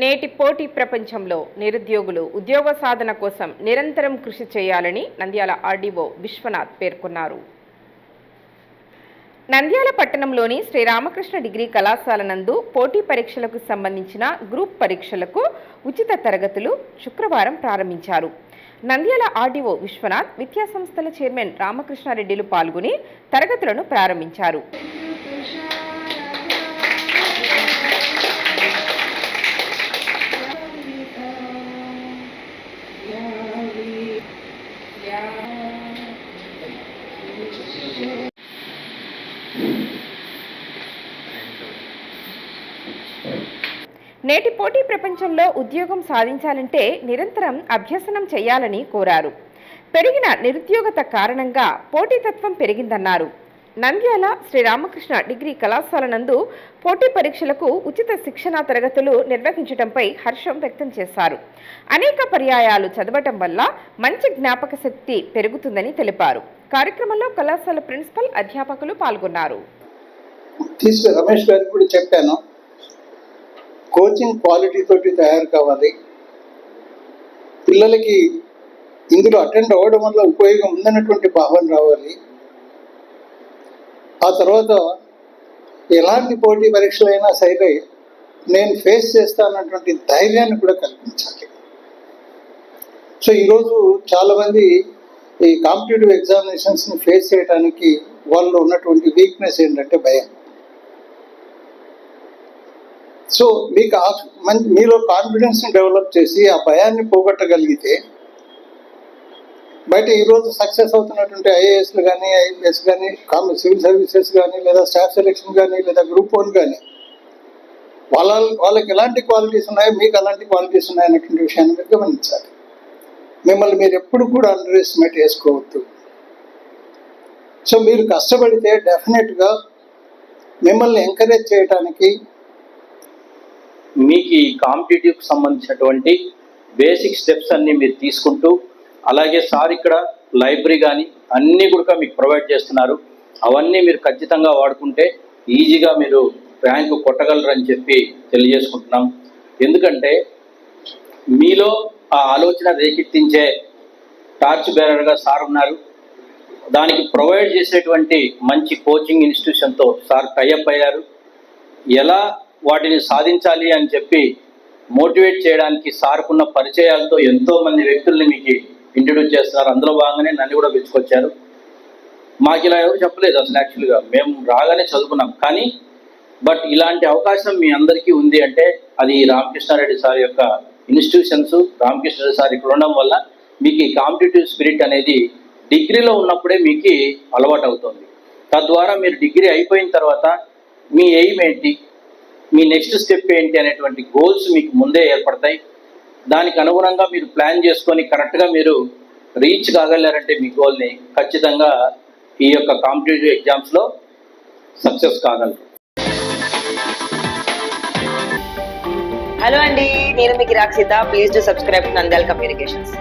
నేటి పోటీ ప్రపంచంలో నిరుద్యోగులు ఉద్యోగ సాధన కోసం నిరంతరం కృషి చేయాలని నంద్యాల ఆర్డీఓ విశ్వనాథ్ పేర్కొన్నారు. నంద్యాల పట్టణంలోని శ్రీరామకృష్ణ డిగ్రీ కళాశాల నందు పోటీ పరీక్షలకు సంబంధించిన గ్రూప్ పరీక్షలకు ఉచిత తరగతులు శుక్రవారం ప్రారంభించారు. నంద్యాల ఆర్డీఓ విశ్వనాథ్ విద్యాసంస్థల చైర్మన్ రామకృష్ణారెడ్డిలు పాల్గొని తరగతులను ప్రారంభించారు. నేటి పోటీ ప్రపంచంలో ఉద్యోగం సాధించాలంటే నిరంతరం అభ్యసనం చేయాలని కోరారు. పెరిగిన నిరుద్యోగత కారణంగా పోటీతత్వం పెరిగిందన్నారు. నంద్యాల శ్రీరామకృష్ణ డిగ్రీ కళాశాల నందు పోటీ పరీక్షలకు ఉచిత శిక్షణా తరగతులు నిర్వహించడంపై హర్షం వ్యక్తం చేశారు. అనేక పర్యాయాలు చదవటం వల్ల మంచి జ్ఞాపక శక్తి పెరుగుతుందని తెలిపారు. కార్యక్రమంలో కళాశాల ప్రిన్సిపల్ అధ్యాపకులు పాల్గొన్నారు. రమేష్ గారు కూడా చెప్పాను. కోచింగ్ క్వాలిటీ తోటి తయారు కావాలి. పిల్లలకి ఇందులో అటెండ్ అవ్వడం వల్ల ఉపయోగం ఉందన్నటువంటి భావన రావాలి. ఆ తర్వాత ఎలాంటి పోటీ పరీక్షలైనా సరే నేను ఫేస్ చేస్తానన్నటువంటి ధైర్యాన్ని కూడా కల్పించాలి. సో ఈరోజు చాలామంది ఈ కాంపిటేటివ్ ఎగ్జామినేషన్స్ని ఫేస్ చేయడానికి వాళ్ళు ఉన్నటువంటి వీక్నెస్ ఏంటంటే భయం. సో మీకు మీలో కాన్ఫిడెన్స్ని డెవలప్ చేసి ఆ భయాన్ని పోగొట్టగలిగితే బయట ఈరోజు సక్సెస్ అవుతున్నటువంటి ఐఏఎస్లు కానీ ఐపీఎస్ కానీ కామన్ సివిల్ సర్వీసెస్ కానీ లేదా స్టాఫ్ సెలెక్షన్ కానీ లేదా గ్రూప్ వన్ కానీ వాళ్ళ వాళ్ళకి ఎలాంటి క్వాలిటీస్ ఉన్నాయో మీకు అలాంటి క్వాలిటీస్ ఉన్నాయనేటువంటి విషయాన్ని మీరు గమనించాలి. మిమ్మల్ని మీరు ఎప్పుడు కూడా అండర్ ఎస్టిమేట్ చేసుకోవద్దు. సో మీరు కష్టపడితే డెఫినెట్గా మిమ్మల్ని ఎంకరేజ్ చేయడానికి మీకు ఈ కాంపిటేటివ్కి సంబంధించినటువంటి బేసిక్ స్టెప్స్ అన్నీ మీరు తీసుకుంటూ అలాగే సార్ ఇక్కడ లైబ్రరీ కానీ అన్నీ కూడా మీకు ప్రొవైడ్ చేస్తున్నారు. అవన్నీ మీరు ఖచ్చితంగా వాడుకుంటే ఈజీగా మీరు ర్యాంకు కొట్టగలరని చెప్పి తెలియజేసుకుంటున్నాం. ఎందుకంటే మీలో ఆ ఆలోచన రేకెత్తించే టార్చ్ బేరర్గా సార్ ఉన్నారు. దానికి ప్రొవైడ్ చేసేటువంటి మంచి కోచింగ్ ఇన్స్టిట్యూషన్తో సార్ టైఅప్ అయ్యారు. ఎలా వాటిని సాధించాలి అని చెప్పి మోటివేట్ చేయడానికి సార్కున్న పరిచయాలతో ఎంతో మంది వ్యక్తుల్ని మీకు ఇంట్రడ్యూస్ చేస్తున్నారు. అందులో భాగంగానే నన్ను కూడా పిలుచుకొచ్చారు. మాకు ఇలా ఎవరు చెప్పలేదు అసలు యాక్చువల్గా మేము రాగానే చదువుకున్నాం. కానీ బట్ ఇలాంటి అవకాశం మీ అందరికీ ఉంది అంటే అది రామకృష్ణారెడ్డి సార్ యొక్క ఇన్స్టిట్యూషన్స్ రామకృష్ణారెడ్డి సార్ ఇక్కడ ఉండడం వల్ల మీకు ఈ కాంపిటేటివ్ స్పిరిట్ అనేది డిగ్రీలో ఉన్నప్పుడే మీకు అలవాటు అవుతుంది తద్వారా మీరు డిగ్రీ అయిపోయిన తర్వాత మీ ఎయిమ్ ఏంటి? మీ నెక్స్ట్ స్టెప్ ఏంటి అనేటువంటి గోల్స్ మీకు ముందే ఏర్పడతాయి. దానికి అనుగుణంగా మీరు ప్లాన్ చేసుకొని కరెక్ట్గా మీరు రీచ్ కాగలరంటే మీ గోల్ని ఖచ్చితంగా ఈ యొక్క కాంపిటేటివ్ ఎగ్జామ్స్లో సక్సెస్ కాగలరు. హలో అండి నేను మీకు Rakshita please to subscribe Nandyala communications